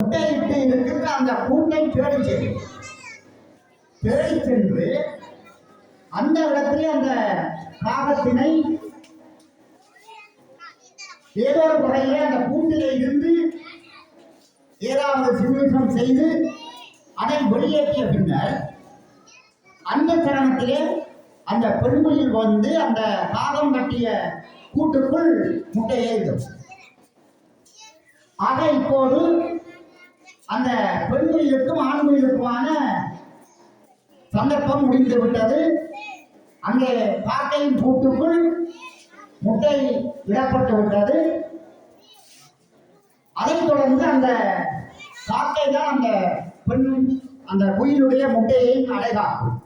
முட்டையிட்டு இருக்கிற அந்த கூட்டை தேடி சென்று. தேடி சென்று அந்த இடத்திலே அந்த காகத்தினை ஏதோ ஒரு வகையிலே அந்த கூட்டிலே இருந்து ஏதாவது சிறுமிஷம் செய்து அதை வெளியேற்றிய பின்னர் அந்த சரணத்திலே அந்த பெண்குயில் வந்து அந்த காகம் கட்டிய கூட்டுக்குள் முட்டையை ஆக இப்போது அந்த பெண்குயிலுக்கும் ஆண்குயிலுக்குமான சந்தர்ப்பம் முடிந்து விட்டது. அங்கே பாக்கையின் கூட்டுக்குள் முட்டை விடப்பட்டு விட்டது. அதைத் தொடர்ந்து அந்த காக்கை தான் அந்த பெண் அந்த குயிலுடைய முட்டையை அடைகாக்கும்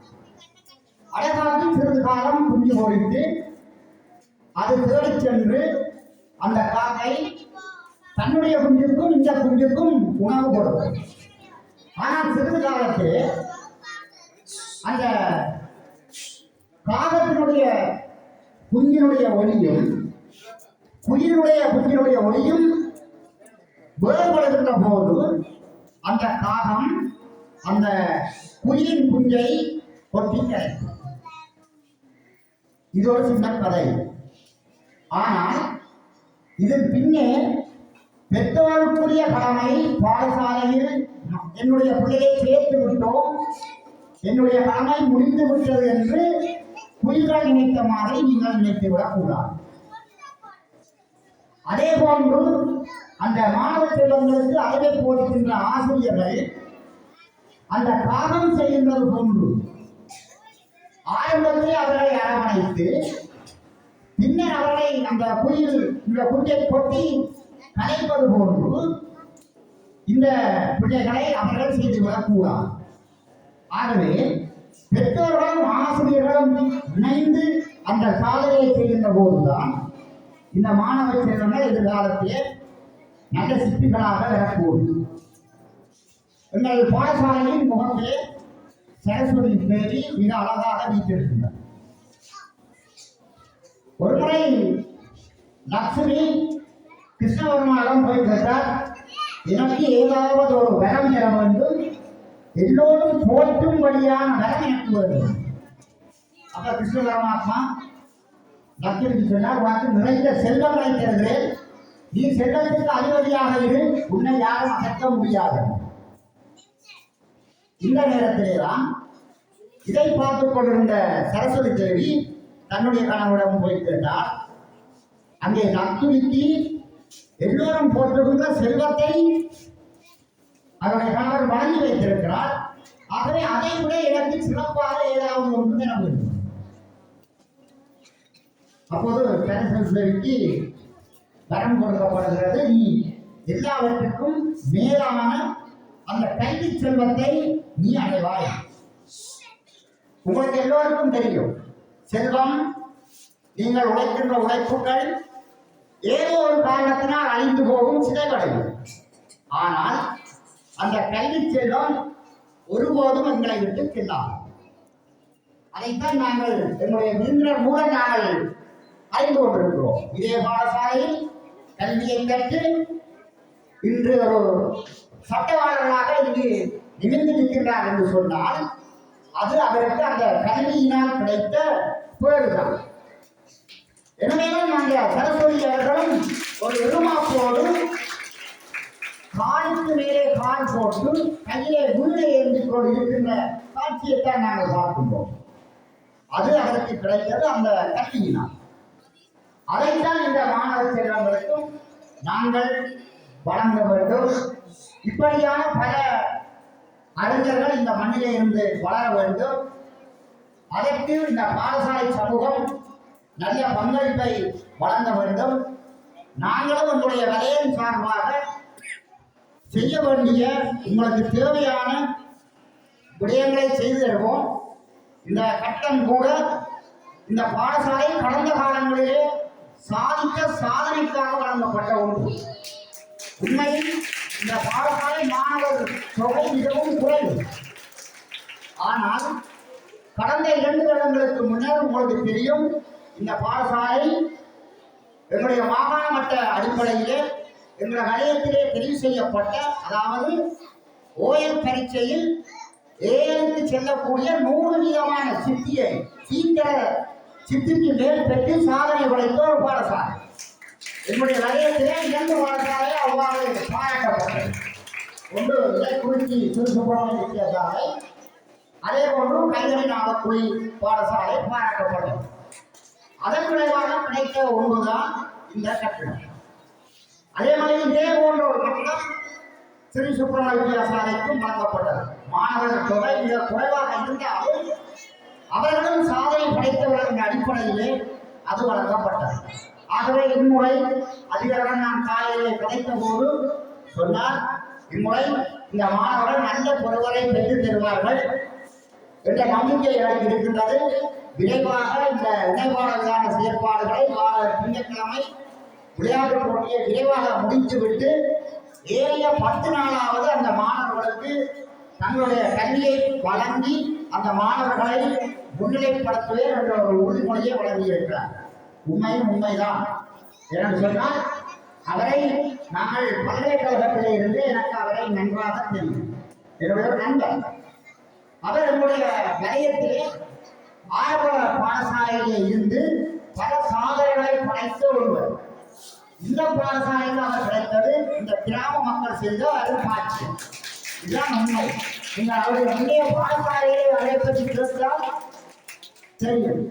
அடைகாத்து சிறிது காலம் குஞ்சு பொறித்து அது தேடிச் சென்று அந்த காக்கை தன்னுடைய குஞ்சுக்கும் இந்த குஞ்சிற்கும் உணவு கொடுக்கும். ஆனால் சிறிது காலத்தில் அந்த காகத்தினுடைய குஞ்சினுடைய ஒளியும் குயிலுடைய குஞ்சினுடைய ஒளியும் வேறுபடுகின்ற போது அந்த காகம் அந்த குயிலின் குஞ்சை கொட்டிங்க இது ஒரு சின்ன கதை ஆனால் இதன் பின்னே பெற்றோருக்குரிய கடமை பாடசாலையில் என்னுடைய பிள்ளையை சேர்த்து விட்டோம். என்னுடைய கடமை முடிந்து விட்டது என்று குயில்கள் நினைத்த மாதிரி நீங்கள் நினைத்து விடக்கூடாது. அதே போன்று அந்த மாணவ செல்வங்களுக்கு அறிவை போதிக்கின்ற ஆசிரியர்கள் அந்த காகம் செய்கின்றது போன்று ஆரம்பத்தில் அவர்களை அரவணைத்து பின்னர் அவர்களை அந்த குயில் இந்த குட்டியை கொட்டி கலைப்பது போன்று இந்த பிள்ளைகளை அவர்கள் செய்து விடக்கூடாது ஆகவே பெற்றோர்களும் ஆசிரியர்களும் இணைந்து அந்த சாதனையை செய்கின்ற போதுதான் இந்த மாணவ செல்வங்கள் எதிர்காலத்திலே நல்ல சிற்பிகளாக வரக்கூடும். எங்கள் பாடசாலையின் முகத்திலே சரஸ்வதி தேவி மிக அழகாக வீட்டிருக்கின்றார் ஒருமுறை லக்ஷ்மி கிருஷ்ணவர்மாவிடம் போய் கேட்டார் எனக்கு ஏதாவது ஒரு வரம் தர வேண்டும்? எல்லோரும் போற்றும்படியான வரம் எனக்கு வேண்டும். அப்ப கிருஷ்ண பரமாத்மா பக்தருக்கு சொன்னார் உனக்கு நிறைந்த செல்வங்களை தருகிறேன். நீ செல்வத்திற்கு அதிபதியாக இரு. உன்னை யாரும் அகற்ற முடியாது. இந்த நேரத்திலே தான் இதை பார்த்துக் கொண்டிருந்த சரஸ்வதி தேவி தன்னுடைய கணவரிடம் போய் கேட்டார் அங்கே நத்துலிக்கு எல்லோரும் போற்றுகின்ற செல்வத்தை அதனை கணவர் வழங்கி வைத்திருக்கிறார். ஆகவே அதை விட எனக்கு சிறப்பாக ஏதாவது ஒன்று பெற அப்போது சரஸ்வதி தேவிக்கு வரம் கொடுக்கப்படுகிறது. நீ எல்லாவற்றுக்கும் மேலான அந்த கல்வி செல்வத்தை நீ அடைவாய். உங்களுக்கு எல்லோருக்கும் தெரியும். செல்வம் நீங்கள் உழைக்கின்ற உழைப்புகள் ஏதோ ஒரு காரணத்தினால் அழிந்து போகும் சிதைவடையும். ஆனால் அந்த கல்வி செல்வம் ஒருபோதும் எங்களை விட்டு செல்லாது. அதைத்தான் நாங்கள் எங்களுடைய விருந்தினர் மூலம் நாங்கள் அறிந்து கொண்டிருக்கிறோம். இதே பாடசாலையில் கல்வியை கற்று இன்று ஒரு சட்டவாளர்களாக இங்கு நிமிர்ந்து நிற்கின்றார் என்று சொன்னால் அது அவருக்கு அந்த கல்வியினால் கிடைத்த பேறுதான். எனவே நாங்கள் சரஸ்வதி அவர்களும் ஒரு எருமாப்போடு காலுக்கு மேலே கால் போட்டு கையிலே முள்ளை ஏந்தி கொண்டு இருக்கின்ற காட்சியைத்தான் நாங்கள் பார்க்கின்றோம். அது அவருக்கு கிடைத்தது அந்த கல்வியினால் அதைத்தான் இந்த மாணவ செல்வங்களுக்கும் நாங்கள் வழங்க வேண்டும். இப்படியான பல அறிஞர்கள் இந்த மண்ணிலே இருந்து வளர வேண்டும். அதற்கு இந்த பாடசாலை சமூகம் நல்ல பங்களிப்பை வழங்க வேண்டும். நாங்களும் உங்களுடைய வலையின் சார்பாக செய்ய வேண்டிய உங்களுக்கு தேவையான விடயங்களை செய்து தருவோம். இந்த கட்டம் கூட இந்த பாடசாலை கடந்த காலங்களிலே சாதித்த சாதனைக்காக வழங்கப்பட்ட ஒன்று. உண்மையில் இந்த பாடசாலை மாணவர் தொகை மிகவும் குறைவு. ஆனால் கடந்த இரண்டு வருடங்களுக்கு முன்னர் உங்களுக்கு தெரியும் இந்த பாடசாலை எங்களுடைய மாகாண மட்ட அடிப்படையிலே எங்களுடைய நிலையத்திலே தெரிவு செய்யப்பட்ட அதாவது ஓயல் பரீட்சையில் ஏழுக்கு செல்லக்கூடிய நூறு விதமான சித்தியை சீத்தர சித்திக்கு மேல் பெற்று சாதனை உடைத்த ஒரு பாடசாலை. என்னுடைய வலயத்திலே இரண்டு பாடசாலை அவ்வாறு பாராட்டப்பட்டது. ஒன்று இலக்குறிச்சி திருசுப்பிரமணிய வித்தியாசாலை அதே போன்று கைதறி நாகக்குழி பாடசாலை பாராட்டப்பட்டது. அதன் விளைவாக கிடைத்த ஒன்றுதான் இந்த கட்டிடம். அதே மாதிரி இதே போன்ற ஒரு கட்டிடம் ஸ்ரீ சுப்பிரமணிய வித்தியாசாலைக்கும் வழங்கப்பட்டது. மாணவர்கள் தொகை மிக குறைவாக இருந்தாலும் அவர்களும் சாதனை படைத்தவர்கள் என்ற அடிப்படையிலே அது வழங்கப்பட்டது. ஆகவே இம்முறை அதிகாரம் நான் காலையிலே கிடைத்த போது சொன்னார் இம்முறை இந்த மாணவர்கள் நல்ல பொருவரை பெற்று தருவார்கள் என்ற நம்பிக்கை எனக்கு இருக்கின்றது. விரைவாக இந்த இணைப்பாளர்களான செயற்பாடுகளை வார திங்கட்கிழமை விளையாட்டு போட்டியை விரைவாக முடித்துவிட்டு ஏறிய பத்து நாளாவது அந்த மாணவர்களுக்கு தங்களுடைய கல்வியை வழங்கி அந்த மாணவர்களை முன்னிலைப்படுத்துவேன் என்ற ஒரு உறுதிமொழியை வழங்கியிருக்கிறார். உண்மையும் உண்மைதான். என்று சொன்னால் அவரை நாங்கள் பல்கலைக்கழகத்திலே இருந்து எனக்கு அவரை நன்றாக தெரியும். என்னுடைய நண்பர். அவர் என்னுடைய வலயத்திலே ஆரம்ப பாடசாலையிலே இருந்து பல சாதனைகளை படைத்த ஒருவர். இந்த பாடசாலையில் அவர் கிடைத்தது இந்த கிராம மக்கள் செய்த அது அருட்காட்சி இதுதான் உண்மை. நீங்கள் அவருடைய முந்தைய பாடசாலையை அதை பற்றி கேட்டால் தெரியும்.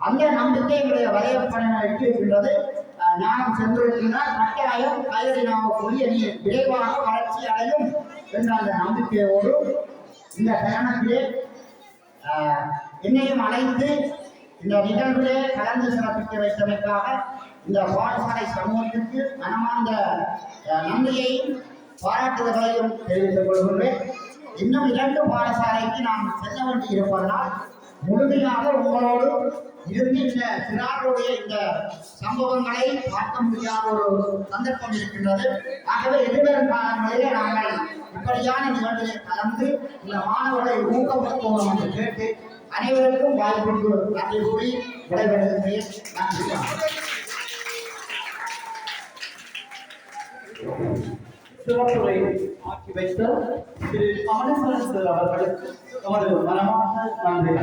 அந்த நம்பிக்கை எங்களுடைய வலையப்பணிக்கு இருக்கின்றது அஹ் ஞானம் சென்றிருக்கின்றால் கட்டாயம் கயறி நாம கொடிய நீ விரைவாக வளர்ச்சி அடையும் என்ற அந்த நம்பிக்கையோடு இந்த தருணத்திலே என்னையும் அழைத்து இந்த நிகழ்விலே கலந்து சிறப்பிக்க வைத்தமைக்காக இந்த பாடசாலை சமூகத்திற்கு மனமார்ந்த ஆஹ், நன்றியையும் பாராட்டுதல்களையும் தெரிவித்துக் கொள்கின்றேன். இன்னும் இரண்டு பாடசாலைக்கு நாம் செல்ல வேண்டி இருப்பதனால் முழுமையாக உங்களோடு இருந்து இந்த சிறாருடைய இந்த சம்பவங்களை பார்க்க முடியாத ஒரு சந்தர்ப்பம் இருக்கின்றது. ஆகவே எதிர்வரும் காலங்களிலே நாங்கள் இப்படியான நிகழ்ச்சியை கலந்து இந்த மாணவர்களை ஊக்கப்படுத்துவோம் என்று கேட்டு அனைவருக்கும் வாய்ப்புக்கு நன்றி கூறி விடைபெறுகிறேன் நன்றி வணக்கம். சிறப்புரை ஆக்கி வைத்த திரு அமலேஸ்வரன் சார் அவர்களுக்கு நமது மனமாக நன்றி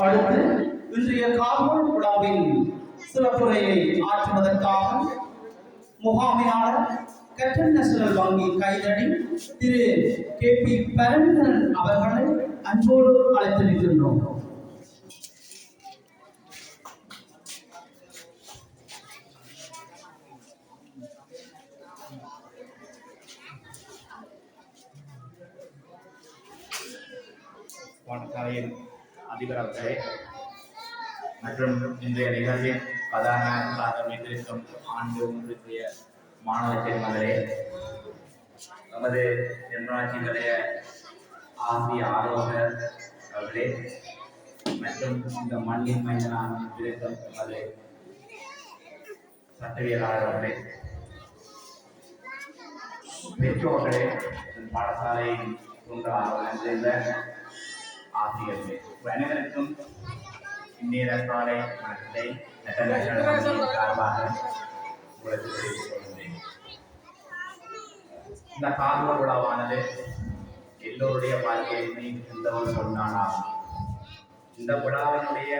அடுத்து இன்றைய கார்போன் விழாவின் சிறப்புரையை ஆற்றுவதற்காக முகாமையாளர் கட்டன் நேஷனல் வங்கி கைதடி திரு கே பி பரந்தன் அவர்களை அன்போடு அழைத்திருக்கின்றோம் வணக்கம் அதிபர் அவர்களே மற்றும் இன்றைய நிகழ்வின் பிரதானமாக வைத்திருக்கும் ஆண்டு ஒன்றிய மாணவ செல்வங்களே நமது தென்ராட்சி நிலைய ஆசிய ஆலோசகர் அவர்களே மற்றும் இந்த மண்ணின் மைந்தனான வைத்திருக்கும் நமது சட்டவியலாளர் அவர்களே பெற்றோர்களே இந்த பாடசாலையின் தூண்டாளர் என்ற ஆசிரியர்களே அனைவருக்கும் இந்நேர காலை வணக்கத்தை சார்பாக உங்களுக்கு இந்த கார்வ விழாவானது எல்லோருடைய வாழ்க்கையிலுமே இருந்தவர் ஒரு இந்த விழாவினுடைய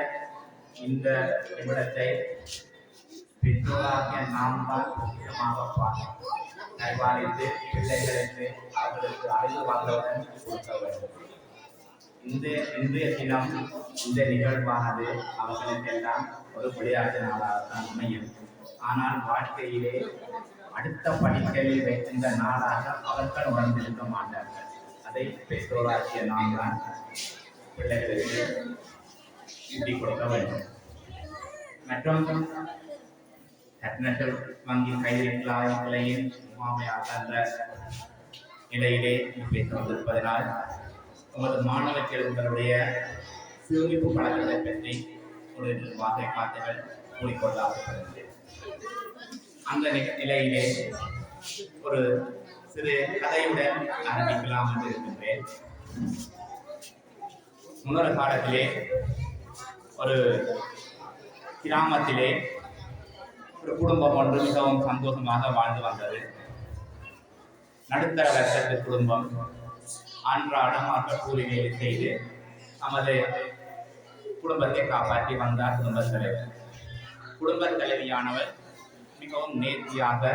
இந்த நிமிடத்தை பெற்றோராகிய நாம் தான் முக்கியமாக பிள்ளைகளுக்கு அவர்களுக்கு அறிவு வந்தவுடன் கொடுக்க வேண்டும். இந்த இன்றைய தினம் இந்த நிகழ்வானது அவர்களுக்கெல்லாம் ஒரு விளையாட்டு நாளாக தான் அமையும். ஆனால் வாழ்க்கையிலே அடுத்த படிக்கலில் வைக்கின்ற நாளாக அவர்கள் உணர்ந்திருக்க மாட்டார்கள். அதை பெற்றோராகிய நாம் தான் பிள்ளைகளுக்கு ஊட்டி கொடுக்க வேண்டும். மற்றும் நேஷனல் வங்கி கைதிகளாய் நிலையின் முகாமையாக அந்த நிலையிலே பேச வந்திருப்பதனால் உமது மாணவ உங்களுடைய சேமிப்பு பழக்கத்தை பற்றி ஒரு வார்த்தை வார்த்தைகள் கூறிக்கொள்ள ஆசைப்படுகிறேன் அந்த நி- நிலையிலே ஒரு சிறு கதையுடன் ஆரம்பிக்கலாம் என்று இருக்கின்றேன். முன்னொரு காலத்திலே ஒரு கிராமத்திலே ஒரு குடும்பம் ஒன்று மிகவும் சந்தோஷமாக வாழ்ந்து வந்தது. நடுத்தர வர்க்கத்து குடும்பம் அன்றாடம் மக்கள் வேலை செய்து நமது குடும்பத்தை காப்பாற்றி வந்தார் குடும்பத் தலைவர் குடும்பத் தலைவியானவர் மிகவும் நேர்த்தியாக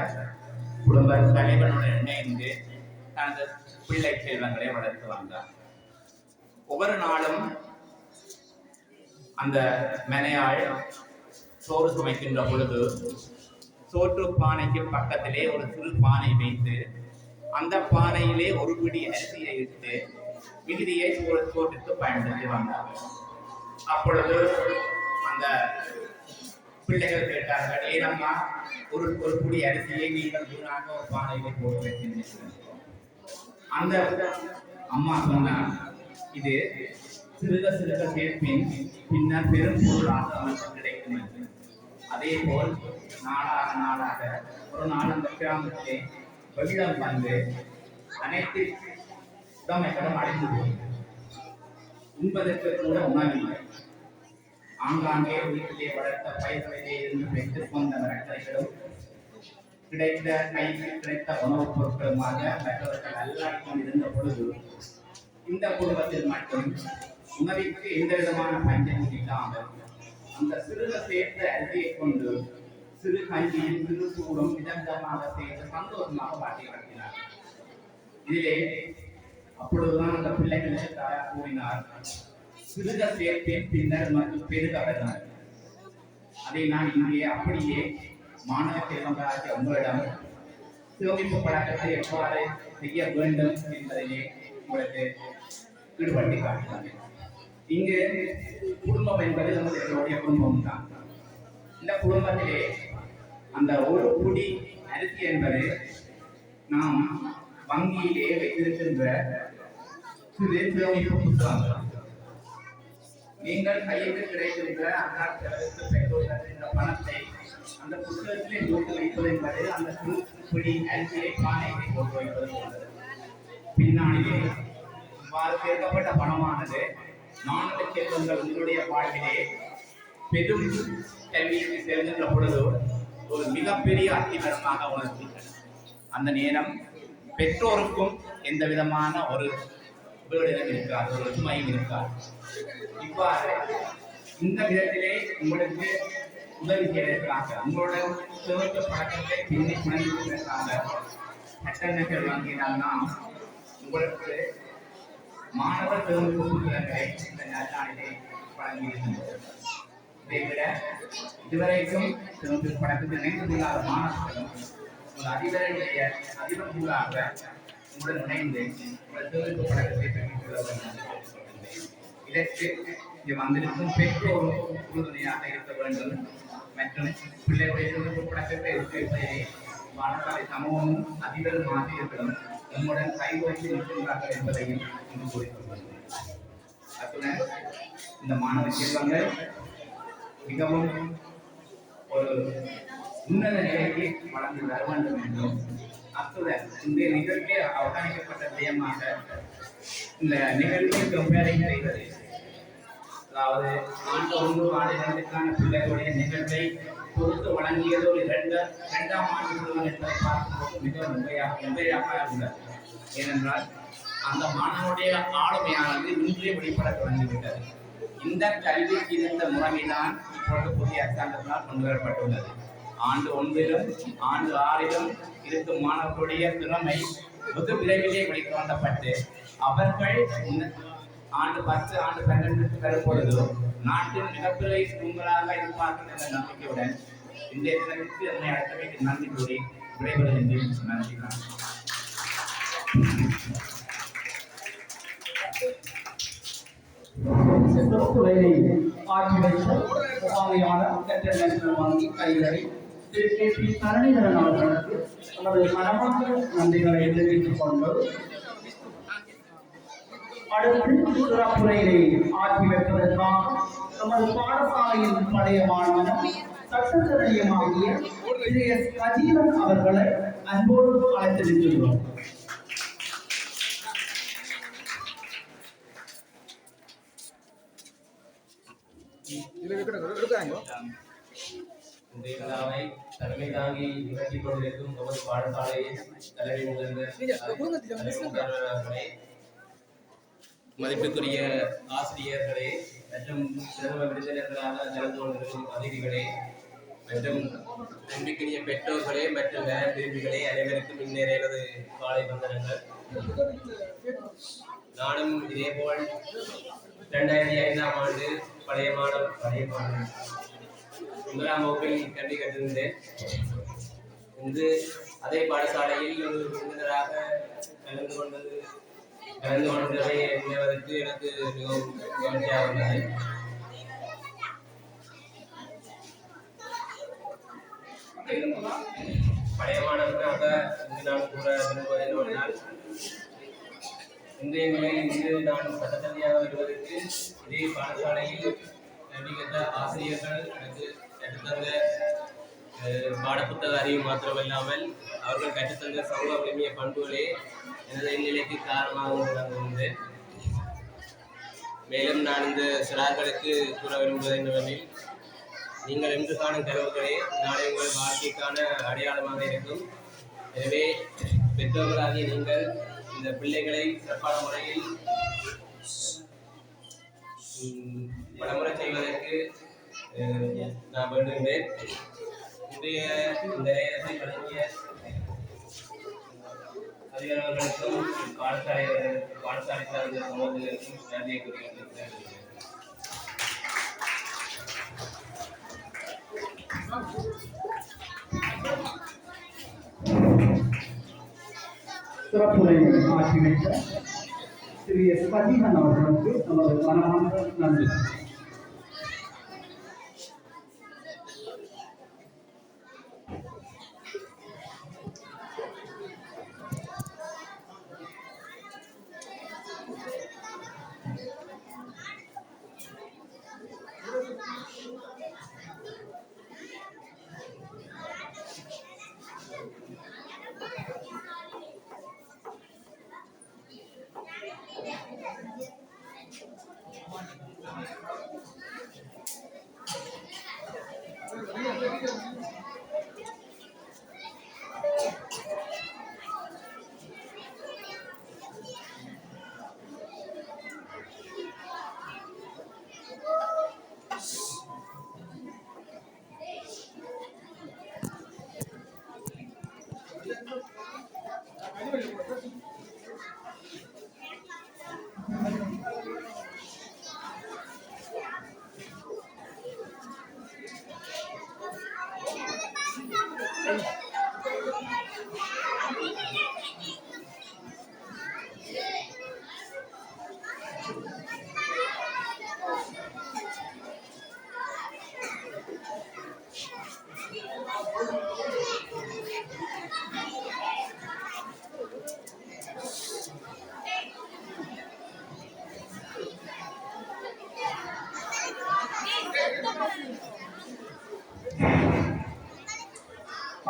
குடும்ப தலைவனுடன் இணைந்து தனது பிள்ளை செல்வங்களை வளர்த்து வந்தார். ஒவ்வொரு நாளும் அந்த மனையாள் சோறு சமைக்கின்ற பொழுது சோற்று பானைக்கு பக்கத்திலே ஒரு சிறு பானை வைத்து அந்த பானையிலே ஒரு பிடி அரிசியை இட்டு மிகுதியை சோறு சோற்றுக்கு பயன்படுத்தி வந்தார். அப்பொழுது அந்த பிள்ளைகள் கேட்டார்கள் ஏனம்மா ஒரு ஒரு பிடி அரிசியை நீங்கள் வீணாக ஒரு பானையிலே போட்டு வைக்கின்றீர்கள் அந்த அம்மா சொன்னார் இது சிறுக சிறுக சேர்ப்பின் பின்னர் பெரும் பொருளாக நமக்கு கிடைக்கும் அதே போல் நாளாக நாளாக ஒரு நாள் அந்த கிராமத்திலே வெள்ளம் வந்து அனைத்து உடைமைகளும் அடைந்து போகும் உண்பதற்கு கூட உணவில்லை. ஆங்காங்கே வீட்டிலே வளர்த்த பயிர்களிலே இருந்து பெற்றுக் கொண்ட மரக்கறிகளும் கிடைத்த கைக்கு கிடைத்த உணவுப் பொருட்களுமாக மற்றவர்கள் அல்லாடி கொண்டிருந்த பொழுது இந்த குடும்பத்தில் மட்டும் உணவிற்கு எந்த விதமான பஞ்சம் இல்லாமல் அந்த சிறுக சேர்த்த அரிசியை கொண்டு சிறு கஞ்சியும் சிறு சூடும் விதவிதமாக சேர்த்து சந்தோஷமாக பாட்டி வளர்த்தினார். இதிலே அப்பொழுதுதான் அந்த பிள்ளைகளுக்கு தாயார் கூறினார் சிறுக சேர்த்தேன் பின்னர் மற்றும் பெருக அதை நான் இங்கே அப்படியே மாணவ செல்வங்களாகிய உங்களிடம் சிவமிப்பு பழக்கத்தை எவ்வாறு செய்ய வேண்டும் என்பதையே உங்களுக்கு ஈடுபட்டு காட்டுகிறேன். இங்கு குடும்பம் என்பது எங்களுடைய குடும்பம் தான் இந்த குடும்பத்திலே அந்த ஒரு குடி அரிசி என்பது நாம் வங்கியிலே வைத்திருக்கின்ற சிறு சிவமிப்பு புத்தகங்கள் நீங்கள் கையில் கிடைக்கின்ற அன்னார் செலவுக்கு பெற்றோர்கள் இந்த பணத்தை அந்த புத்தகத்திலே போட்டு வைப்பது என்பது அந்த சிறு பிடி அரிசியை பானையை போட்டு வைப்பது போன்றது. பின்னாளிலே இவ்வாறு சேர்க்கப்பட்ட பணமானது நான்கு செல்வங்கள் உங்களுடைய வாழ்விலே பெரும் கல்வியை செல்கின்ற பொழுது ஒரு மிகப்பெரிய அத்திவரமாக உணர்த்தீர்கள் அந்த நேரம் பெற்றோருக்கும் எந்த விதமான ஒரு வேடலும் இருக்காது ஒரு சுமையும் இருக்காது இவ்வாறு இந்த விதத்திலே உங்களுக்கு உதவி செய்வதற்காக உங்களோட சேமிப்பு பழக்கத்தை பின்னி குணர்ந்ததற்காக சட்டங்கள் வங்கியினால் நாம் உங்களுக்கு மாணவர் சேமிப்பு புத்தகங்களை இந்த நாளிலே வழங்கியிருக்கின்றோம் இதை விட இதுவரைக்கும் சேமிப்பு பழக்கத்தில் நினைத்துள்ளாத மாணவர்களும் உங்கள் அதிபருடைய அதிபர்களாக உடன் இணைந்து உங்கள் சேமிப்பு பழக்கத்தை இதற்கு இங்கு வந்திருக்கும் பெற்றோரும் உறுதுணையாக இருக்க வேண்டும். மற்றும் பிள்ளைகளுடைய சேமிப்பு பழக்கத்தை ஊக்குவிப்பதிலே மாணவர்களை சமூகமும் அதிபரும் ஆசிரியர்களும் நம்முடன் கைகோர்த்து நிற்கின்றார்கள் என்பதையும் இங்கு கூறிக்கொள்கிறேன் அத்துடன் இந்த மாணவ செல்வங்கள் மிகவும் ஒரு உன்னத நிலைக்கு வளர்ந்து வர வேண்டும் என்றும் அத்துடன் இந்த நிகழ்ச்சியை அவதானிக்கப்பட்ட விடயமாக இந்த நிகழ்ச்சியை கம்பேரிங் செய்வது அதாவது ஆண்டு ஒன்று ஆண்டு இரண்டுக்கான பிள்ளைகளுடைய நிகழ்வை பொறுத்து வழங்கியது ஒரு இரண்டு இரண்டாம் ஆண்டு சிறுவன் என்பதை பார்க்கும்போது மிகவும் உண்மையாக உண்மையாக உள்ளது ஏனென்றால் அந்த மாணவனுடைய ஆளுமையானது இன்றே வெளிப்பட தொடங்கிவிட்டது. இந்த கல்விக்கு இருந்த முறைமைதான் இப்பொழுது புதிய அரசாங்கத்தினால் கொண்டு வரப்பட்டுள்ளது ஆண்டு ஒன்றிலும் ஆண்டு ஆறிலும் இருக்கும் மாணவர்களுடைய திறமை வெகு விரைவிலே வெளிக்கொண்டப்பட்டு அவர்கள் ஆண்டு பத்து ஆண்டு பன்னெண்டுக்கு வரும் பொழுது நாட்டின் மிகப்பெரிய தூங்கலாக இருப்பார்கள் என்ற நம்பிக்கையுடன் இன்றைய தினத்திற்கு என்னை அழைத்தமைக்கு நன்றி கூறி விடைபெறுகின்றேன் நன்றி வணக்கம். சிறப்புரையை ஆற்றி வைத்த முகாமையாளர் கட்டர் வங்கி கைகளை திரு கே தரணிதரன் அவர்களுக்கு நமது மனமார்ந்த நன்றிகளை தெரிவித்துக் கொண்டு அடுத்து சிறப்புரையை ஆற்றி வைப்பதற்காக நமது பாடசாலையின் பழைய சட்டத்தரணியமாகிய திரு எஸ் கஜீவன் அவர்களை அன்போடு அழைத்திருக்கிறோம் இந்த விழாவை தலைமை தாங்கி நிகழ்த்தி கொண்டிருக்கும் நமது பாடசாலையின் தலைமை முதல்வர் மதிப்புக்குரிய ஆசிரியர்களே மற்றும் சிறந்த விருந்தினர்களாக கலந்து கொண்டிருக்கும் அதிதிகளே மற்றும் நம்பிக்கைய பெற்றோர்களே மற்றும் வேலை பிரிவுகளே அனைவருக்கும் இந்நேர எனது காலை வந்தனங்கள். நானும் இதேபோல் இரண்டாயிரத்தி ஐந்தாம் ஆண்டு பழைய மாணவ பழைய மாணவன். முதலாம் வகுப்பில் கல்வி கற்றிருந்தேன். இன்று அதே பாடசாலையில் ஒரு விருந்தினராக கலந்து கொண்டது கலந்து கொண்டதை என்பதற்கு எனக்கு மிகவும் மகிழ்ச்சியாக உள்ளது பழைய மாணவர்களாக இன்று நான் கூற விரும்புவது என்னவென்றால் இன்றைய நிலையில் இன்று நான் சட்டத்தனியாக வருவதற்கு இதே பாடசாலையில் கல்வி கற்ற ஆசிரியர்கள் எனக்கு கற்றுத்தந்த பாடப்புத்தக அறிவு மாத்திரமில்லாமல் அவர்கள் கற்றுத்தந்த சமூக விழுமிய பண்புகளே எனது இந்நிலைக்கு காரணமாக விளங்குகின்றேன் மேலும் நான் இந்த சிறார்களுக்கு கூற விரும்புவது என்னவெனில் நீங்கள் இன்று காணும் கருவுகளே நாளை உங்கள் வாழ்க்கைக்கான அடையாளமாக இருக்கும். எனவே பெற்றோர்களாகிய நீங்கள் இந்த பிள்ளைகளை சிறப்பான முறையில் பலமுறை செய்வதற்கு நான் வேண்டுகிறேன் இன்றைய இந்த நேரத்தை வழங்கிய அதிகாரிகளுக்கும் பாடசாலை பாடசாலை சார்ந்த நன்றியை சிறப்புரை ஆட்சி வைத்த திரு எஸ் பதிகன் அவர்களுக்கு நமது மனமார்ந்த நன்றி.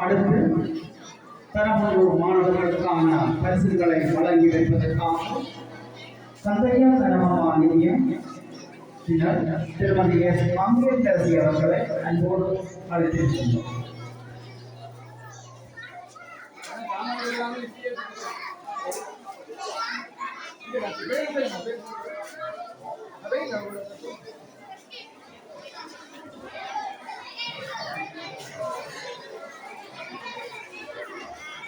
அடுத்து பெரம்பலூர் மாணவர்களுக்கான பரிசுகளை வழங்கி வைப்பதற்காக சந்தையா கனமமா நிதியம் பின்னர் திருமதி எஸ் காங்கிரஸ் மங்கேந்தரசி அவர்களை அன்போடு அழைத்திருக்கின்றோம்